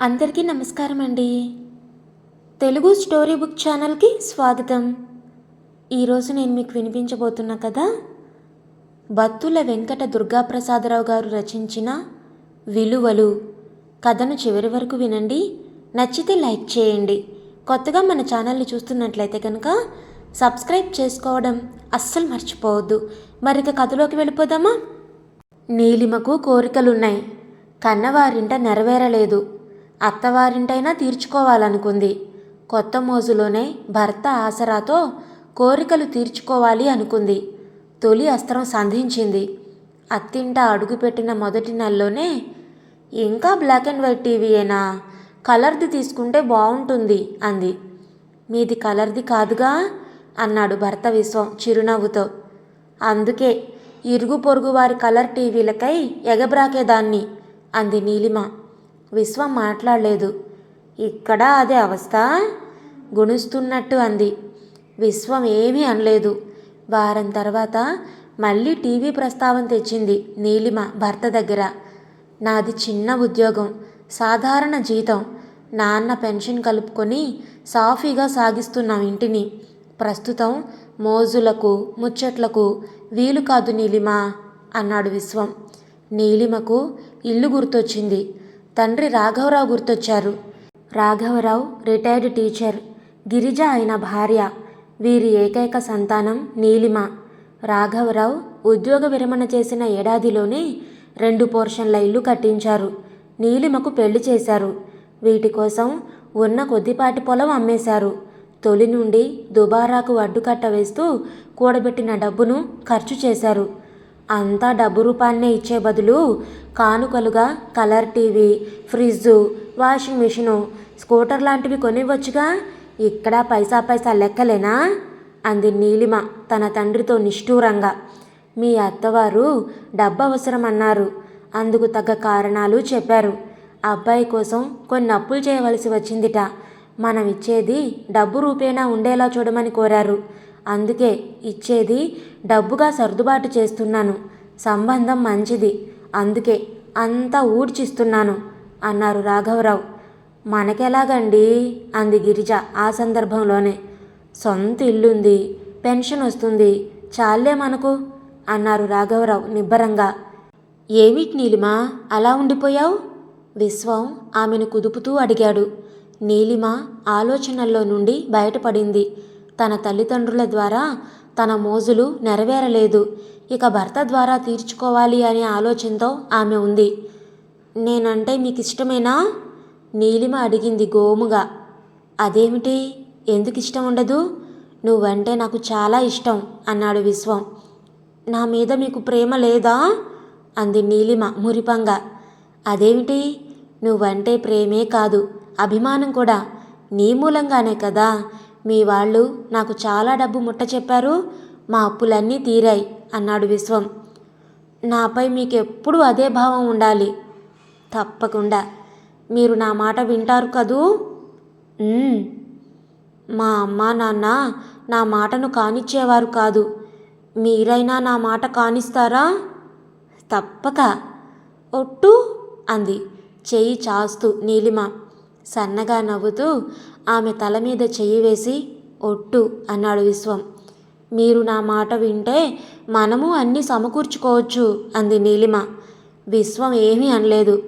అందరికీ నమస్కారం అండి తెలుగు స్టోరీ బుక్ ఛానల్కి స్వాగతం. ఈరోజు నేను మీకు వినిపించబోతున్న కదా బత్తుల వెంకట దుర్గాప్రసాదరావు గారు రచించిన విలువలు. కథను చివరి వరకు వినండి. నచ్చితే లైక్ చేయండి. కొత్తగా మన ఛానల్ని చూస్తున్నట్లయితే కనుక సబ్స్క్రైబ్ చేసుకోవడం అస్సలు మర్చిపోవద్దు. మరిక కథలోకి వెళ్ళిపోదామా? నీలిమకు కోరికలున్నాయి. కన్నవారింట నెరవేరలేదు. అత్తవారింటైనా తీర్చుకోవాలనుకుంది. కొత్త మోజులోనే భర్త ఆసరాతో కోరికలు తీర్చుకోవాలి అనుకుంది. తొలి అస్త్రం సంధించింది. అత్తింట అడుగుపెట్టిన మొదటి నెలలోనే ఇంకా బ్లాక్ అండ్ వైట్ టీవీయేనా? కలర్ది తీసుకుంటే బాగుంటుంది అంది. మీది కలర్ది కాదుగా అన్నాడు భర్త విశ్వం చిరునవ్వుతో. అందుకే ఇరుగు పొరుగు వారి కలర్ టీవీలకై ఎగబ్రాకేదాన్ని అంది నీలిమ. విశ్వం మాట్లాడలేదు. ఇక్కడ అదే అవస్థ గుణుస్తున్నట్టు అంది. విశ్వం ఏమీ అనలేదు. వారం తర్వాత మళ్ళీ టీవీ ప్రస్తావన తెచ్చింది నీలిమ భర్త దగ్గర. నాది చిన్న ఉద్యోగం సాధారణ జీతం. నాన్న పెన్షన్ కలుపుకొని సాఫీగా సాగిస్తున్నాం ఇంటిని. ప్రస్తుతం మోజులకు ముచ్చట్లకు వీలు కాదు నీలిమ అన్నాడు విశ్వం. నీలిమకు ఇల్లు గుర్తొచ్చింది. తండ్రి రాఘవరావు గుర్తొచ్చారు. రాఘవరావు రిటైర్డ్ టీచర్. గిరిజ అయిన భార్య. వీరి ఏకైక సంతానం నీలిమ. రాఘవరావు ఉద్యోగ విరమణ చేసిన ఏడాదిలోనే రెండు పోర్షన్ల ఇల్లు కట్టించారు. నీలిమకు పెళ్ళి చేశారు. వీటి కోసం ఉన్న కొద్దిపాటి పొలం అమ్మేశారు. తొలి నుండి దుబారాకు అడ్డుకట్ట వేస్తూ కూడబెట్టిన డబ్బును ఖర్చు చేశారు. అంతా డబ్బు రూపాన్నే ఇచ్చే బదులు కానుకలుగా colour TV fridge washing machine scooter లాంటివి కొనివ్వచ్చుగా? ఇక్కడ పైసా పైసా లెక్కలేనా? అంది నీలిమ తన తండ్రితో నిష్ఠూరంగా. మీ అత్తవారు డబ్బు అవసరమన్నారు అందుకు తగ్గ కారణాలు చెప్పారు. అబ్బాయి కోసం కొన్ని అప్పులు చేయవలసి వచ్చిందిట. మనం ఇచ్చేది డబ్బు రూపేణా ఉండేలా చూడమని కోరారు. అందుకే ఇచ్చేది డబ్బుగా సర్దుబాటు చేస్తున్నాను. సంబంధం మంచిది. అందుకే అంతా ఊడ్చిస్తున్నాను అన్నారు రాఘవరావు. మనకెలాగండి? అంది గిరిజ ఆ సందర్భంలోనే. సొంత ఇల్లుంది పెన్షన్ వస్తుంది చాలే మనకు అన్నారు రాఘవరావు నిబ్బరంగా. ఏమిటి నీలిమా? అలా ఉండిపోయావు? విశ్వం ఆమెను కుదుపుతూ అడిగాడు. నీలిమ ఆలోచనల్లో నుండి బయటపడింది. తన తల్లిదండ్రుల ద్వారా తన మోజులు నెరవేరలేదు. ఇక భర్త ద్వారా తీర్చుకోవాలి అనే ఆలోచనతో ఆమె ఉంది. నేనంటే మీకు ఇష్టమేనా నీలిమ అడిగింది గోముగా. అదేమిటి? ఎందుకు ఇష్టం ఉండదు? నువ్వంటే నాకు చాలా ఇష్టం అన్నాడు విశ్వం. నా మీద మీకు ప్రేమ లేదా? అంది నీలిమ మురిపంగా. అదేమిటి? నువ్వంటే ప్రేమే కాదు అభిమానం కూడా. నీ మూలంగానే కదా. మీ వాళ్ళు నాకు చాలా డబ్బు ముట్ట చెప్పారు మా అప్పులన్నీ తీరాయి అన్నాడు విశ్వం. నాపై మీకెప్పుడూ అదే భావం ఉండాలి. తప్పకుండా. మీరు నా మాట వింటారు కదూ? మా అమ్మ నాన్న నా మాటను కానిచ్చేవారు కాదు. మీరైనా నా మాట కానిస్తారా? తప్పక. ఒట్టు అంది. చెయ్యి చాస్తూ నీలిమ. సన్నగా నవ్వుతూ ఆమె తల మీద చెయ్యి వేసి ఒట్టు అన్నాడు విశ్వం. మీరు నా మాట వింటే మనము అన్నీ సమకూర్చుకోవచ్చు అంది నీలిమ. విశ్వం ఏమీ అనలేదు.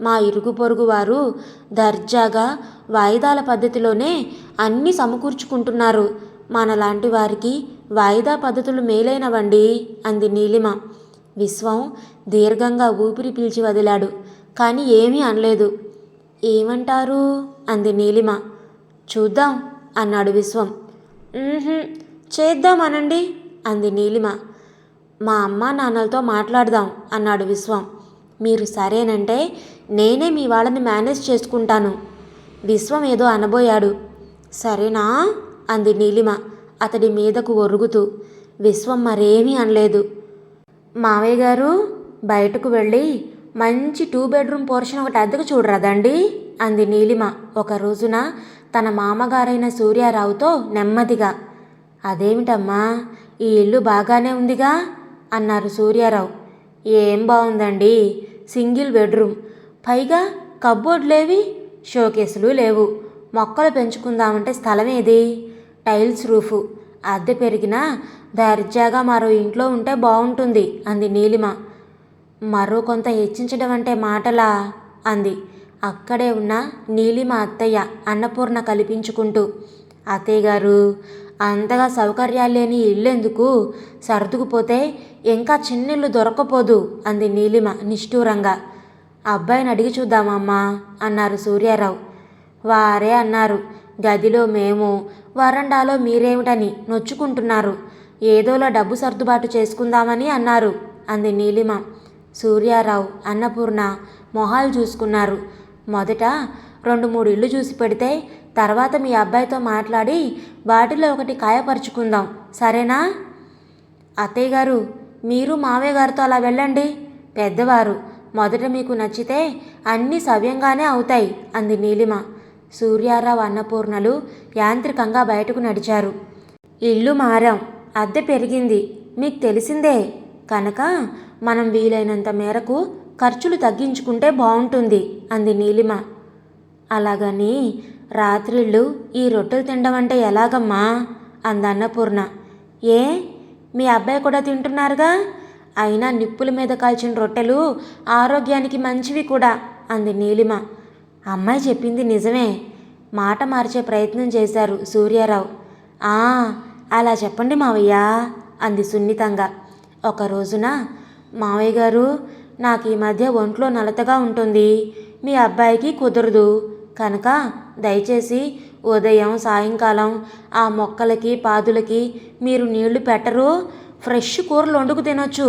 మా ఇరుగు పొరుగు వారు దర్జాగా వాయిదాల పద్ధతిలోనే అన్నీ సమకూర్చుకుంటున్నారు. మనలాంటి వారికి వాయిదా పద్ధతులు మేలైనవండి అంది నీలిమ. విశ్వం దీర్ఘంగా ఊపిరి పీల్చి వదిలాడు కానీ ఏమీ అనలేదు. ఏమంటారు? అంది నీలిమ. చూద్దాం అన్నాడు విశ్వం. చేద్దామనండి చేద్దాం అనండి అంది నీలిమ. మా అమ్మ నాన్నలతో మాట్లాడదాం అన్నాడు విశ్వం. మీరు సరేనంటే నేనే మీ వాళ్ళని మేనేజ్ చేసుకుంటాను. విశ్వం ఏదో అనబోయాడు. సరేనా అంది నీలిమ అతడి మీదకు ఒరుగుతూ. విశ్వం మరేమీ అనలేదు. మావయ్య గారు బయటకు వెళ్ళి మంచి టూ బెడ్రూమ్ పోర్షన్ ఒకటి అద్దెకు చూడరాదండి అంది నీలిమ. ఒక రోజున తన మామగారైన సూర్యారావుతో నెమ్మదిగా అదేమిటమ్మా ఈ ఇల్లు బాగానే ఉందిగా? అన్నారు సూర్యారావు. ఏం బాగుందండి సింగిల్ బెడ్రూమ్. పైగా కబ్బోర్డ్లేవి షోకేసులు లేవు. మొక్కలు పెంచుకుందామంటే స్థలం ఏది టైల్స్ రూఫు. అద్దె పెరిగినా దర్జాగా మరో ఇంట్లో ఉంటే బాగుంటుంది అంది నీలిమ. మరో కొంత హెచ్చించడం అంటే మాటలా? అంది. అక్కడే ఉన్న నీలిమ అత్తయ్య అన్నపూర్ణ కల్పించుకుంటూ అత్తయ్య గారు అంతగా సౌకర్యాలు లేని ఇల్లెందుకు? సర్దుకుపోతే ఇంకా చిన్నిల్లు దొరకపోదు అంది నీలిమ నిష్ఠూరంగా. అబ్బాయిని అడిగి చూద్దామమ్మా అన్నారు సూర్యారావు. వారే అన్నారు గదిలో మేము వరండాలో మీరేమిటని నొచ్చుకుంటున్నారు. ఏదోలా డబ్బు సర్దుబాటు చేసుకుందామని అన్నారు అంది నీలిమ. సూర్యారావు అన్నపూర్ణ మొహాలు చూసుకున్నారు. మొదట రెండు మూడు ఇళ్ళు చూసి పెడితే తర్వాత మీ అబ్బాయితో మాట్లాడి వాటిలో ఒకటి ఖాయపరుచుకుందాం. సరేనా? అత్తయ్య గారు మీరు మావయ్య గారితో అలా వెళ్ళండి. పెద్దవారు మొదట మీకు నచ్చితే అన్నీ సవ్యంగానే అవుతాయి అంది నీలిమ. సూర్యారావు అన్నపూర్ణలు యాంత్రికంగా బయటకు నడిచారు. ఇల్లు మారాం. అద్దె పెరిగింది. మీకు తెలిసిందే. కనుక మనం వీలైనంత మేరకు ఖర్చులు తగ్గించుకుంటే బాగుంటుంది అంది నీలిమ. అలాగని రాత్రిళ్ళు ఈ రొట్టెలు తినడం అంటే ఎలాగమ్మా? అంది అన్నపూర్ణ. ఏ? మీ అబ్బాయి కూడా తింటున్నారుగా? అయినా నిప్పుల మీద కాల్చిన రొట్టెలు ఆరోగ్యానికి మంచివి కూడా అంది నీలిమ. అమ్మాయి చెప్పింది నిజమే. మాట మార్చే ప్రయత్నం చేశారు సూర్యారావు. ఆ అలా చెప్పండి మావయ్య అంది సున్నితంగా. ఒక రోజున మావయ్య గారు నాకు ఈ మధ్య ఒంట్లో నలతగా ఉంటుంది. మీ అబ్బాయికి కుదరదు. కనుక దయచేసి ఉదయం సాయంకాలం ఆ మొక్కలకి పాదులకి మీరు నీళ్ళు పెట్టరు. ఫ్రెష్ కూరలు వండుకు తినొచ్చు.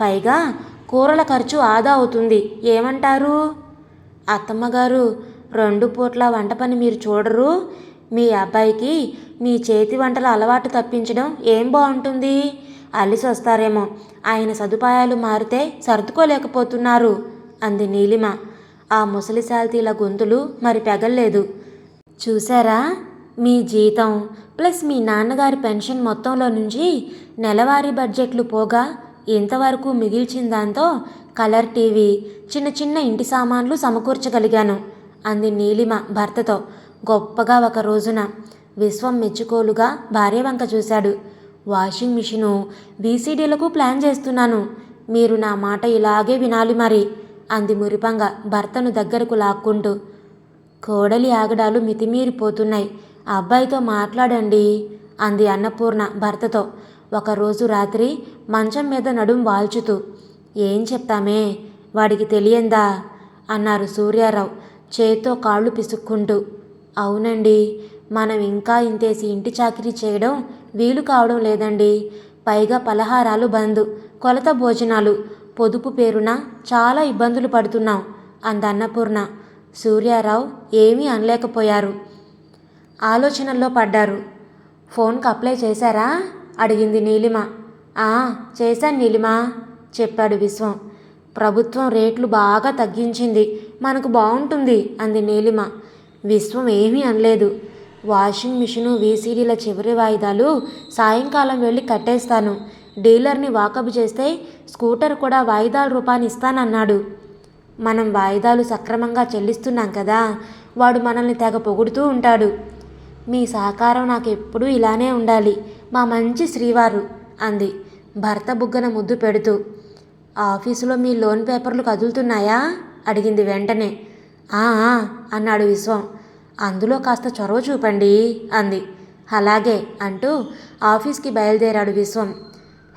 పైగా కూరల ఖర్చు ఆదా అవుతుంది. ఏమంటారు? అత్తమ్మగారు రెండు పూట్ల వంట పని మీరు చూడరు. మీ అబ్బాయికి మీ చేతి వంటల అలవాటు తప్పించడం ఏం బాగుంటుంది? అలిసి వస్తారేమో ఆయన సదుపాయాలు మారితే సర్దుకోలేకపోతున్నారు అంది నీలిమ. ఆ ముసలి సాల్తీల గొంతులు మరి పెగల్లేదు. చూసారా మీ జీతం ప్లస్ మీ నాన్నగారి పెన్షన్ మొత్తంలో నుంచి నెలవారీ బడ్జెట్లు పోగా ఇంతవరకు మిగిల్చిన దాంతో కలర్ టీవీ చిన్న చిన్న ఇంటి సామాన్లు సమకూర్చగలిగాను అంది నీలిమ భర్తతో గొప్పగా ఒక రోజున. విశ్వం మెచ్చుకోలుగా భార్య వంక చూశాడు. వాషింగ్ మిషను వీసీడీలకు ప్లాన్ చేస్తున్నాను. మీరు నా మాట ఇలాగే వినాలి మరి అంది మురిపంగా భర్తను దగ్గరకు లాక్కుంటూ. కోడలి ఆగడాలు మితిమీరిపోతున్నాయి. అబ్బాయితో మాట్లాడండి అంది అన్నపూర్ణ భర్తతో. ఒకరోజు రాత్రి మంచం మీద నడుం వాల్చుతూ. ఏం చెప్తామే వాడికి తెలియందా అన్నారు సూర్యారావు చేత్తో కాళ్ళు పిసుక్కుంటూ. అవునండి మనం ఇంకా ఇంతేసి ఇంటి చాకిరీ చేయడం వీలు కావడం లేదండి. పైగా పలహారాలు బంద్ కొలత భోజనాలు. పొదుపు పేరున చాలా ఇబ్బందులు పడుతున్నాం అందన్నపూర్ణ సూర్యారావు ఏమీ అనలేకపోయారు. ఆలోచనల్లో పడ్డారు. ఫోన్కి అప్లై చేశారా? అడిగింది నీలిమ. ఆ చేశాను నీలిమ చెప్పాడు విశ్వం. ప్రభుత్వం రేట్లు బాగా తగ్గించింది. మనకు బాగుంటుంది అంది నీలిమ. విశ్వం ఏమీ అనలేదు. వాషింగ్ మిషను వీసీడీల చివరి వాయిదాలు సాయంకాలం వెళ్ళి కట్టేస్తాను. డీలర్ని వాకబు చేస్తే స్కూటర్ కూడా వాయిదాల రూపాన్ని ఇస్తానన్నాడు. మనం వాయిదాలు సక్రమంగా చెల్లిస్తున్నాం కదా వాడు మనల్ని తెగ పొగుడుతూ ఉంటాడు. మీ సహకారం నాకు ఎప్పుడూ ఇలానే ఉండాలి. మా మంచి శ్రీవారు అంది. భర్త బుగ్గన ముద్దు పెడుతూ. ఆఫీసులో మీ లోన్ పేపర్లు కదులుతున్నాయా? అడిగింది వెంటనే. "ఆ, ఆ," అన్నాడు విశ్వం. అందులో కాస్త చొరవ చూపండి అంది. అలాగే అంటూ ఆఫీస్కి బయలుదేరాడు విశ్వం.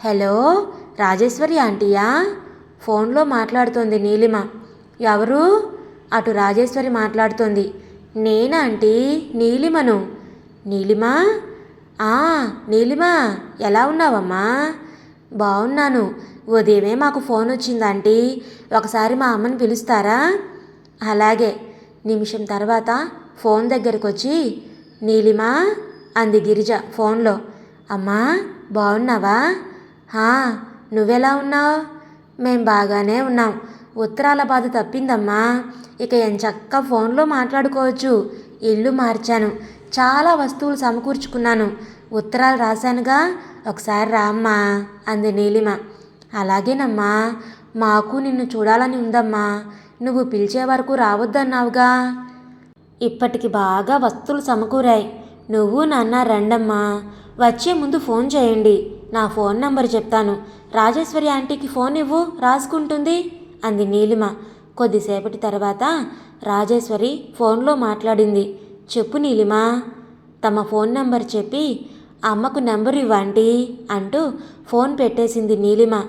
హలో రాజేశ్వరి ఆంటీయా? ఫోన్లో మాట్లాడుతోంది నీలిమ. ఎవరు? అటు రాజేశ్వరి మాట్లాడుతోంది. నేనా ఆంటీ? నీలిమను. నీలిమా? ఆ నీలిమా ఎలా ఉన్నావమ్మా? బాగున్నాను ఉదయమే మాకు ఫోన్ వచ్చిందంటీ ఒకసారి మా అమ్మని పిలుస్తారా? అలాగే నిమిషం తర్వాత ఫోన్ దగ్గరకు వచ్చి నీలిమా? అంది గిరిజ ఫోన్లో. అమ్మా బాగున్నావా హా నువ్వెలా ఉన్నావు? మేం బాగానే ఉన్నాం. ఉత్తరాల బాధ తప్పిందమ్మా. ఇక ఎంచక్క ఫోన్లో మాట్లాడుకోవచ్చు. ఇల్లు మార్చాను. చాలా వస్తువులు సమకూర్చుకున్నాను. ఉత్తరాలు రాశానుగా? ఒకసారి రామ్మా అంది నీలిమ. అలాగేనమ్మా మాకు నిన్ను చూడాలని ఉందమ్మా. నువ్వు పిలిచే వరకు రావద్దన్నావుగా. ఇప్పటికి బాగా వస్తువులు సమకూరాయి. నువ్వు నాన్న రండమ్మా వచ్చే ముందు ఫోన్ చేయండి. నా ఫోన్ నంబర్ చెప్తాను. రాజేశ్వరి ఆంటీకి ఫోన్ ఇవ్వు రాసుకుంటుంది అంది నీలిమ. కొద్దిసేపటి తర్వాత రాజేశ్వరి ఫోన్లో మాట్లాడింది. చెప్పు నీలిమ. తమ ఫోన్ నంబర్ చెప్పి అమ్మకు నంబర్ ఇవ్వండి అంటూ ఫోన్ పెట్టేసింది నీలిమ.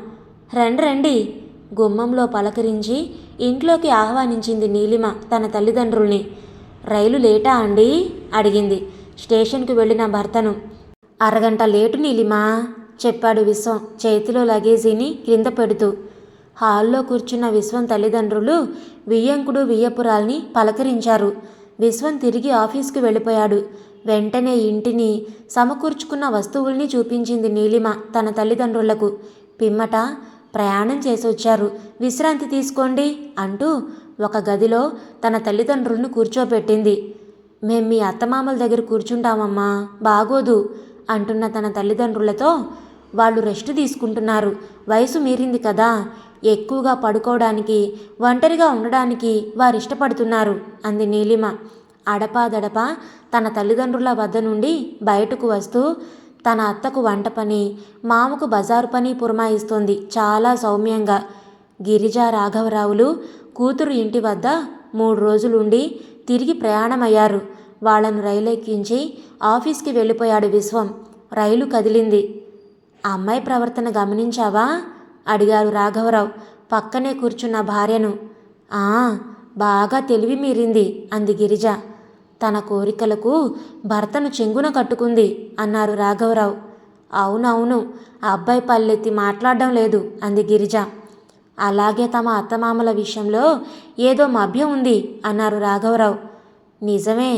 రండి రండి గుమ్మంలో పలకరించి ఇంట్లోకి ఆహ్వానించింది నీలిమ తన తల్లిదండ్రుల్ని. రైలు లేటా అండి? అడిగింది. స్టేషన్కు వెళ్ళిన భర్తను. అరగంట లేటు నీలిమా చెప్పాడు విశ్వం చేతిలో లగేజీని క్రింద పెడుతూ. హాల్లో కూర్చున్న విశ్వం తల్లిదండ్రులు వియ్యంకుడు వియ్యపురాల్ని పలకరించారు. విశ్వం తిరిగి ఆఫీస్కి వెళ్ళిపోయాడు. వెంటనే ఇంటిని సమకూర్చుకున్న వస్తువుల్ని చూపించింది నీలిమ తన తల్లిదండ్రులకు. పిమ్మట ప్రయాణం చేసొచ్చారు. విశ్రాంతి తీసుకోండి అంటూ ఒక గదిలో తన తల్లిదండ్రులను కూర్చోబెట్టింది. మేం మీ అత్తమామల దగ్గర కూర్చుంటామమ్మా బాగోదు అంటున్న తన తల్లిదండ్రులతో వాళ్ళు రెస్ట్ తీసుకుంటున్నారు. వయసు మీరింది కదా ఎక్కువగా పడుకోవడానికి ఒంటరిగా ఉండడానికి వారు ఇష్టపడుతున్నారు అంది నీలిమ. అడపాదడప తన తల్లిదండ్రుల వద్ద నుండి బయటకు వస్తూ తన అత్తకు వంట పని మామకు బజారు పని పురమాయిస్తోంది చాలా సౌమ్యంగా. గిరిజా రాఘవరావులు కూతురు ఇంటి వద్ద మూడు రోజులుండి తిరిగి ప్రయాణమయ్యారు. వాళ్ళను రైలు ఎక్కించి ఆఫీస్కి వెళ్ళిపోయాడు విశ్వం. రైలు కదిలింది. ఆ అమ్మాయి ప్రవర్తన గమనించావా? అడిగారు రాఘవరావు. పక్కనే కూర్చున్న భార్యను. ఆ బాగా తెలివి మీరింది అంది గిరిజ. తన కోరికలకు భర్తను చెంగున కట్టుకుంది అన్నారు రాఘవరావు. అవునవును ఆ అబ్బాయి పల్లెత్తి మాట్లాడడం లేదు అంది గిరిజ. అలాగే తమ అత్తమామల విషయంలో ఏదో మభ్యం ఉంది అన్నారు రాఘవరావు. నిజమే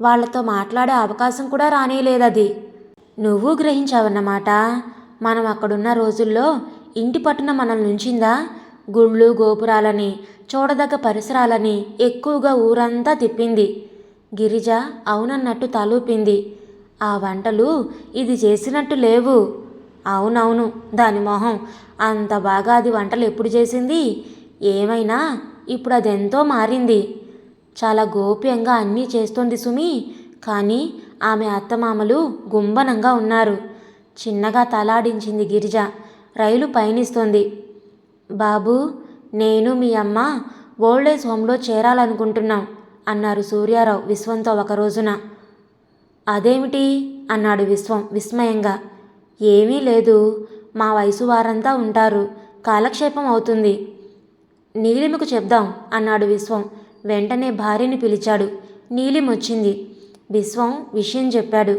వాళ్ళతో మాట్లాడే అవకాశం కూడా రానేలేదది నువ్వు గ్రహించావన్నమాట. మనం అక్కడున్న రోజుల్లో ఇంటి పట్టున మనల్ని ఉంచిందా? గుళ్ళు గోపురాలని చూడదగ్గ పరిసరాలని ఎక్కువగా ఊరంతా తిప్పింది. గిరిజ అవునన్నట్టు తలూపింది. ఆ వంటలు ఇది చేసినట్టు లేవు. అవునవును దాని మొహం. అంత బాగా అది వంటలు ఎప్పుడు చేసింది? ఏమైనా? ఇప్పుడు అదెంతో మారింది. చాలా గోప్యంగా అన్నీ చేస్తోంది సుమి. కానీ ఆమె అత్తమామలు గుంబనంగా ఉన్నారు. చిన్నగా తలాడించింది గిరిజ. రైలు పయనిస్తోంది. బాబు నేను మీ అమ్మ ఓల్డేజ్ హోమ్లో చేరాలనుకుంటున్నాం అన్నారు సూర్యారావు విశ్వంతో ఒక రోజున అదేమిటి? అన్నాడు విశ్వం విస్మయంగా. ఏమీ లేదు. మా వయసు వారంతా ఉంటారు. కాలక్షేపం అవుతుంది. నీలిమకు చెప్దాం అన్నాడు విశ్వం. వెంటనే భార్యని పిలిచాడు. నీలిం వచ్చింది విశ్వం విషయం చెప్పాడు.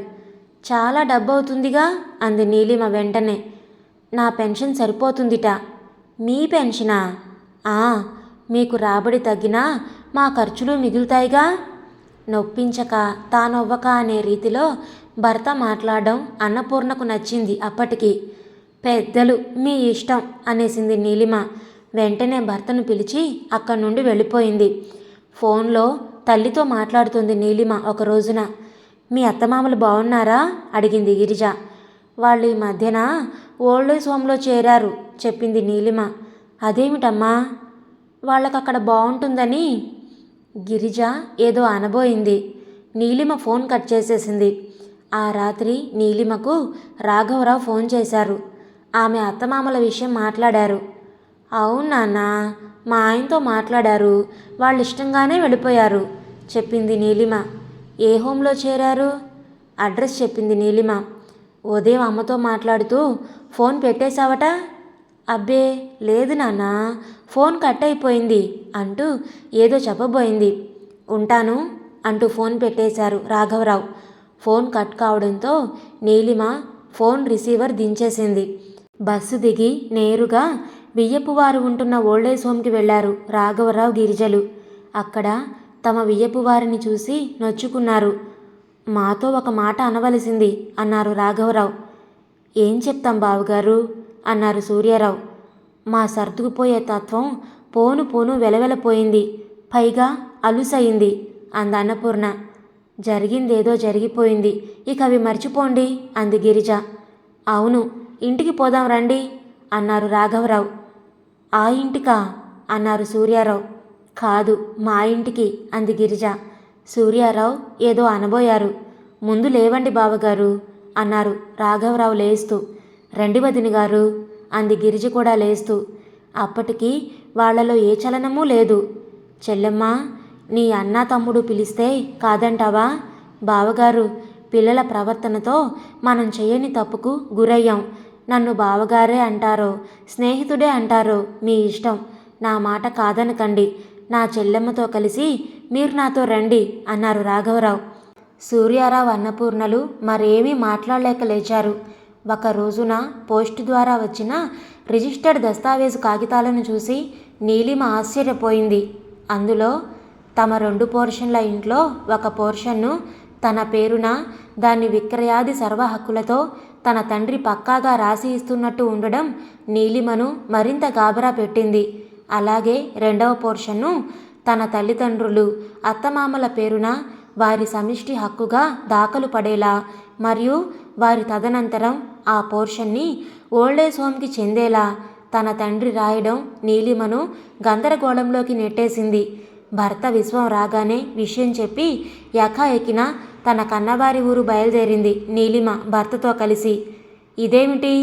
చాలా డబ్బు అవుతుందిగా అంది నీలిమ వెంటనే. నా పెన్షన్ సరిపోతుందిట. మీ పెన్షనా? ఆ మీకు రాబడి తగ్గినా మా ఖర్చులు మిగులుతాయిగా? నొప్పించక తానొవ్వక అనే రీతిలో భర్త మాట్లాడడం అన్నపూర్ణకు నచ్చింది అప్పటికి. పెద్దలు మీ ఇష్టం అనేసింది నీలిమ. వెంటనే భర్తను పిలిచి అక్కడి నుండి వెళ్ళిపోయింది. ఫోన్లో తల్లితో మాట్లాడుతుంది నీలిమ ఒక రోజున. మీ అత్తమామలు బాగున్నారా? అడిగింది గిరిజ. వాళ్ళు ఈ మధ్యన ఓల్డేజ్ హోమ్లో చేరారు చెప్పింది నీలిమ. అదేమిటమ్మా? వాళ్ళకి అక్కడ బాగుంటుందని? గిరిజ ఏదో అనబోయింది. నీలిమ ఫోన్ కట్ చేసేసింది. ఆ రాత్రి నీలిమకు రాఘవరావు ఫోన్ చేశారు. ఆమె అత్తమామల విషయం మాట్లాడారు. అవును నాన్న మా ఆయనతో మాట్లాడారు. వాళ్ళు ఇష్టంగానే వెళ్ళిపోయారు చెప్పింది నీలిమ. ఏ హోంలో చేరారు? అడ్రస్ చెప్పింది నీలిమ. ఉదయం అమ్మతో మాట్లాడుతూ ఫోన్ పెట్టేశావట? అబ్బే లేదు నాన్న ఫోన్ కట్ అయిపోయింది అంటూ ఏదో చెప్పబోయింది. ఉంటాను అంటూ ఫోన్ పెట్టేశారు రాఘవరావు. ఫోన్ కట్ కావడంతో నీలిమ ఫోన్ రిసీవర్ దించేసింది. బస్సు దిగి నేరుగా వియ్యపు వారు ఉంటున్న ఓల్డేజ్ హోమ్కి వెళ్ళారు రాఘవరావు గిరిజలు. అక్కడ తమ వియ్యపు వారిని చూసి నొచ్చుకున్నారు. మాతో ఒక మాట అనవలసింది అన్నారు రాఘవరావు. ఏం చెప్తాం బావగారు అన్నారు సూర్యారావు. మా సర్దుకుపోయే తత్వం పోను పోను వెలవెలపోయింది. పైగా అలుసయింది అందన్నపూర్ణ అన్నపూర్ణ. జరిగిందేదో జరిగిపోయింది. ఇక అవి మర్చిపోండి అంది గిరిజ. అవును ఇంటికి పోదాం రండి అన్నారు రాఘవరావు. ఆ ఇంటికా? అన్నారు సూర్యారావు. కాదు మా ఇంటికి అంది గిరిజ. సూర్యారావు ఏదో అనబోయారు. ముందు లేవండి బావగారు అన్నారు రాఘవరావు లేస్తూ. రండి వదిన గారు అంది గిరిజ కూడా లేస్తూ. అప్పటికి వాళ్ళలో ఏ చలనమూ లేదు. చెల్లెమ్మ నీ అన్న తమ్ముడు పిలిస్తే కాదంటావా? బావగారు పిల్లల ప్రవర్తనతో మనం చేయని తప్పుకు గురయ్యాం. నన్ను బావగారే అంటారో స్నేహితుడే అంటారో మీ ఇష్టం. నా మాట కాదనకండి. నా చెల్లెమ్మతో కలిసి మీరు నాతో రండి అన్నారు రాఘవరావు. సూర్యారావు అన్నపూర్ణలు మరేమీ మాట్లాడలేక లేచారు. ఒక రోజున పోస్టు ద్వారా వచ్చిన రిజిస్టర్డ్ దస్తావేజు కాగితాలను చూసి నీలిమ ఆశ్చర్యపోయింది. అందులో తమ రెండు పోర్షన్ల ఇంట్లో ఒక పోర్షన్ను తన పేరున దాన్ని విక్రయాది సర్వ హక్కులతో తన తండ్రి పక్కాగా రాసి ఇస్తున్నట్టు ఉండడం నీలిమను మరింత గాబరా పెట్టింది. అలాగే రెండవ పోర్షన్ను తన తల్లిదండ్రులు అత్తమామల పేరున వారి సమిష్టి హక్కుగా దాఖలు పడేలా మరియు వారి తదనంతరం ఆ పోర్షన్ని ఓల్డేజ్ హోమ్కి చెందేలా తన తండ్రి రాయడం నీలిమను గందరగోళంలోకి నెట్టేసింది. భర్త విశ్వం రాగానే విషయం చెప్పి యకాయకిన ఎక్కిన తన కన్నవారి ఊరు బయలుదేరింది నీలిమ భర్తతో కలిసి. ఇదేమిటి?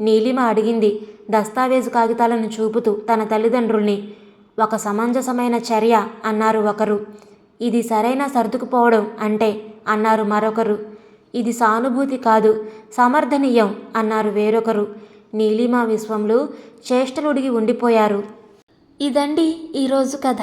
నీలిమ అడిగింది దస్తావేజు కాగితాలను చూపుతూ తన తల్లిదండ్రుల్ని. ఒక సమంజసమైన చర్య అన్నారు ఒకరు. ఇది సరైన సర్దుకుపోవడం అంటే అన్నారు మరొకరు. ఇది సానుభూతి కాదు సమర్థనీయం అన్నారు వేరొకరు. నీలిమా విశ్వంలో చేష్టలుడిగి ఉండిపోయారు. ఇదండి ఈరోజు కథ.